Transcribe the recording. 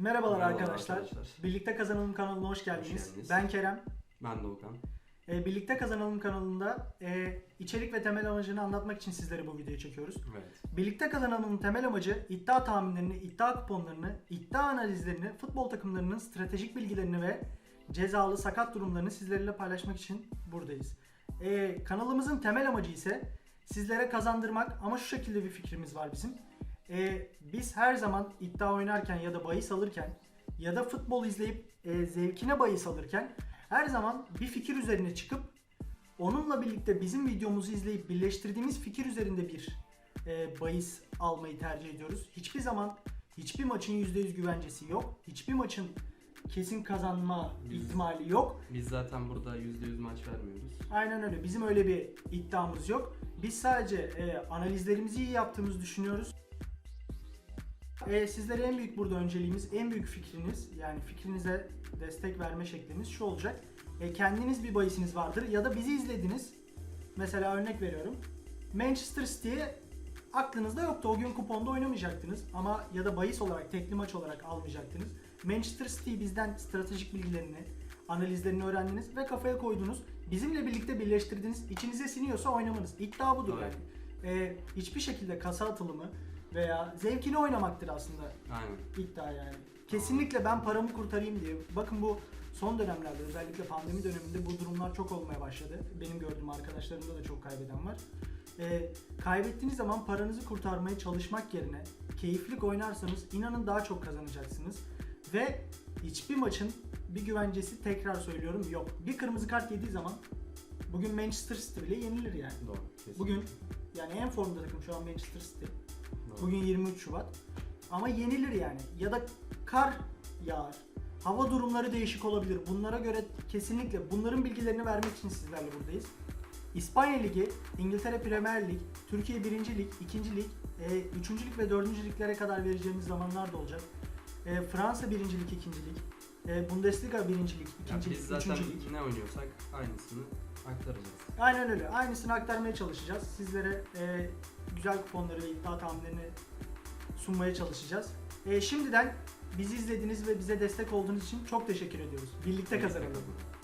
Merhabalar arkadaşlar. arkadaşlar. Birlikte Kazanalım kanalına hoş geldiniz. geldiniz. Ben Kerem. Ben Doğukan. Ee, Birlikte Kazanalım kanalında e, içerik ve temel amacını anlatmak için sizlere bu videoyu çekiyoruz. Evet. Birlikte Kazanalım'ın temel amacı iddia tahminlerini, iddia kuponlarını, iddia analizlerini, futbol takımlarının stratejik bilgilerini ve cezalı sakat durumlarını sizlerle paylaşmak için buradayız. Ee, kanalımızın temel amacı ise sizlere kazandırmak ama şu şekilde bir fikrimiz var bizim. Ee, biz her zaman iddia oynarken ya da bahis alırken ya da futbol izleyip e, zevkine bahis alırken her zaman bir fikir üzerine çıkıp onunla birlikte bizim videomuzu izleyip birleştirdiğimiz fikir üzerinde bir e, bahis almayı tercih ediyoruz. Hiçbir zaman hiçbir maçın %100 güvencesi yok. Hiçbir maçın kesin kazanma Biz- ihtimali yok. Biz zaten burada %100 maç vermiyoruz. Aynen öyle. Bizim öyle bir iddiamız yok. Biz sadece e, analizlerimizi iyi yaptığımızı düşünüyoruz. E, sizlere en büyük burada önceliğimiz, en büyük fikriniz yani fikrinize destek verme şeklimiz şu olacak. E, kendiniz bir bahisiniz vardır ya da bizi izlediniz. Mesela örnek veriyorum. Manchester City'ye aklınızda yoktu. O gün kuponda oynamayacaktınız ama ya da bahis olarak, tekli maç olarak almayacaktınız. Manchester City bizden stratejik bilgilerini, analizlerini öğrendiniz ve kafaya koydunuz. Bizimle birlikte birleştirdiniz. İçinize siniyorsa oynamanız. İddia budur Evet. yani. E, hiçbir şekilde kasa atılımı veya zevkini oynamaktır aslında Aynen. iddia yani. Kesinlikle ben paramı kurtarayım diye. Bakın bu son dönemlerde özellikle pandemi döneminde bu durumlar çok olmaya başladı. Benim gördüğüm arkadaşlarımda da çok kaybeden var. Ee, kaybettiğiniz zaman paranızı kurtarmaya çalışmak yerine keyiflik oynarsanız inanın daha çok kazanacaksınız. Ve hiçbir maçın bir güvencesi tekrar söylüyorum yok. Bir kırmızı kart yediği zaman bugün Manchester City bile yenilir yani. Doğru. kesinlikle. Bugün yani en formda takım şu an Manchester City. Bugün 23 Şubat. Ama yenilir yani. Ya da kar yağar. Hava durumları değişik olabilir. Bunlara göre kesinlikle bunların bilgilerini vermek için sizlerle buradayız. İspanya Ligi, İngiltere Premier Lig, Türkiye 1. Lig, 2. Lig, 3. Lig ve 4. Liglere kadar vereceğimiz zamanlar da olacak. E, Fransa 1. Lig, 2. Lig, e, Bundesliga 1. Lig, 2. Ya Lig, biz 3. zaten Lig. ne oynuyorsak aynısını aktaracağız. Aynen öyle. Aynısını aktarmaya çalışacağız. Sizlere e, güzel kuponları ve iddia tahminlerini sunmaya çalışacağız. E, şimdiden bizi izlediğiniz ve bize destek olduğunuz için çok teşekkür ediyoruz. Birlikte kazanalım. Birlikte kazanalım.